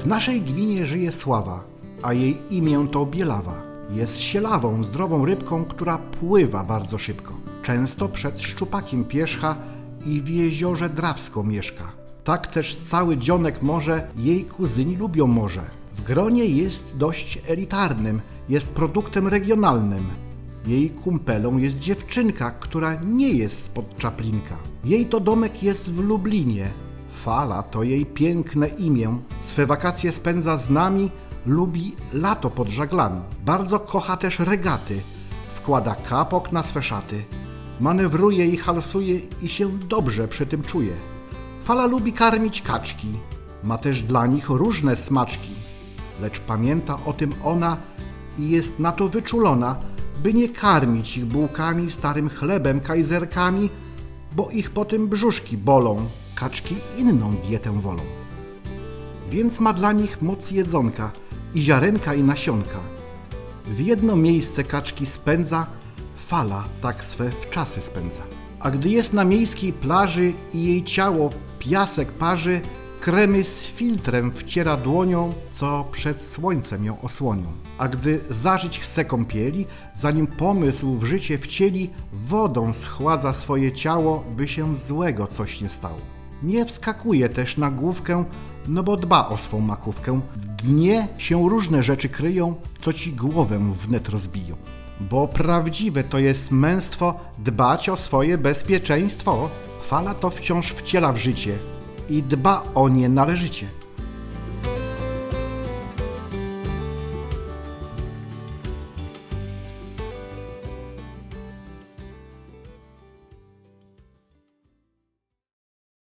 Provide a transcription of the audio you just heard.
W naszej gminie żyje Sława, a jej imię to Bielawa. Jest sielawą, zdrową rybką, która pływa bardzo szybko. Często przed szczupakiem pierzcha i w jeziorze Drawsko mieszka. Tak też cały dzionek morze jej kuzyni lubią morze. W gronie jest dość elitarnym, jest produktem regionalnym. Jej kumpelą jest dziewczynka, która nie jest spod Czaplinka. Jej to domek jest w Lublinie. Fala to jej piękne imię. Swe wakacje spędza z nami, lubi lato pod żaglami. Bardzo kocha też regaty. Wkłada kapok na swe szaty. Manewruje i halsuje i się dobrze przy tym czuje. Fala lubi karmić kaczki. Ma też dla nich różne smaczki. Lecz pamięta o tym ona i jest na to wyczulona, by nie karmić ich bułkami, starym chlebem, kajzerkami, bo ich potem brzuszki bolą. Kaczki inną dietę wolą. Więc ma dla nich moc jedzonka i ziarenka i nasionka. W jedno miejsce kaczki spędza, fala tak swe wczasy spędza. A gdy jest na miejskiej plaży i jej ciało piasek parzy, kremy z filtrem wciera dłonią, co przed słońcem ją osłonią. A gdy zażyć chce kąpieli, zanim pomysł w życie wcieli, wodą schładza swoje ciało, by się złego coś nie stało. Nie wskakuje też na główkę, no bo dba o swą makówkę. W dnie się różne rzeczy kryją, co ci głowę wnet rozbiją. Bo prawdziwe to jest męstwo dbać o swoje bezpieczeństwo. Fala to wciąż wciela w życie i dba o nie należycie.